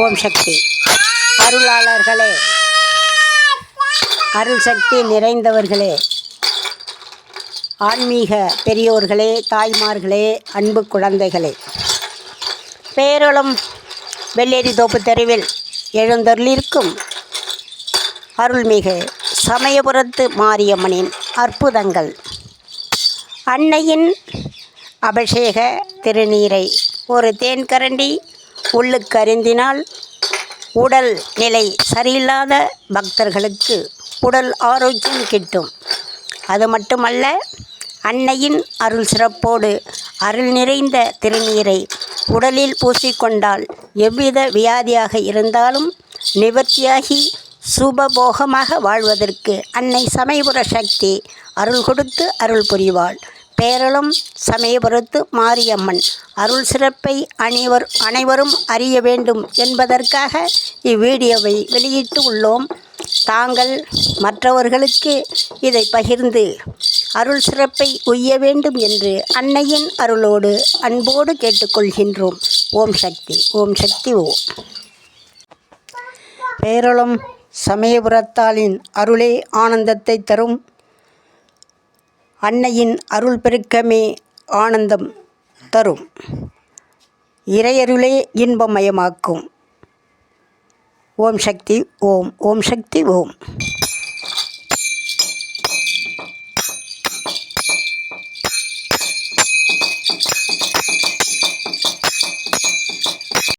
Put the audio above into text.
ஓம் சக்தி. அருளாளர்களே அருள் சக்தி நிறைந்தவர்களே ஆன்மீக பெரியோர்களே தாய்மார்களே அன்பு குழந்தைகளே. பேரளம் வெள்ளேரி தோப்பு தெருவில் எழுந்தருளிருக்கும் அருள்மிகு சமயபுரத்து மாரியம்மனின் அற்புதங்கள். அன்னையின் அபிஷேக திருநீரை ஒரு தேன்கரண்டி உள்ளுக்கு அருந்தினால் உடல் நிலை சரியில்லாத பக்தர்களுக்கு உடல் ஆரோக்கியம் கிட்டும். அது மட்டுமல்ல அன்னையின் அருள் சிறப்போடு அருள் நிறைந்த திருநீரை உடலில் பூசிக்கொண்டால் எவ்வித வியாதியாக இருந்தாலும் நிவர்த்தியாகி சுபபோகமாக வாழ்வதற்கு அன்னை சமயபுர சக்தி அருள் கொடுத்து அருள் புரிவாள். பேரளம் சமயபுரத்து மாரியம்மன். அருள் சிறப்பை அனைவர் அனைவரும் அறிய வேண்டும் என்பதற்காக இவ்வீடியோவை வெளியிட்டு உள்ளோம். தாங்கள் மற்றவர்களுக்கு இதை பகிர்ந்து அருள் சிறப்பை உய்ய வேண்டும் என்று அன்னையின் அருளோடு அன்போடு கேட்டுக்கொள்கின்றோம். ஓம் சக்தி ஓம் சக்தி ஓம். பேரளம் சமயபுரத்தாளின் அருளே ஆனந்தத்தை தரும் அன்னையின் அருள் பெருக்கமே ஆனந்தம் தரும். இறையருளே இன்பமயமாக்கும். ஓம் சக்தி ஓம் ஓம் சக்தி ஓம்.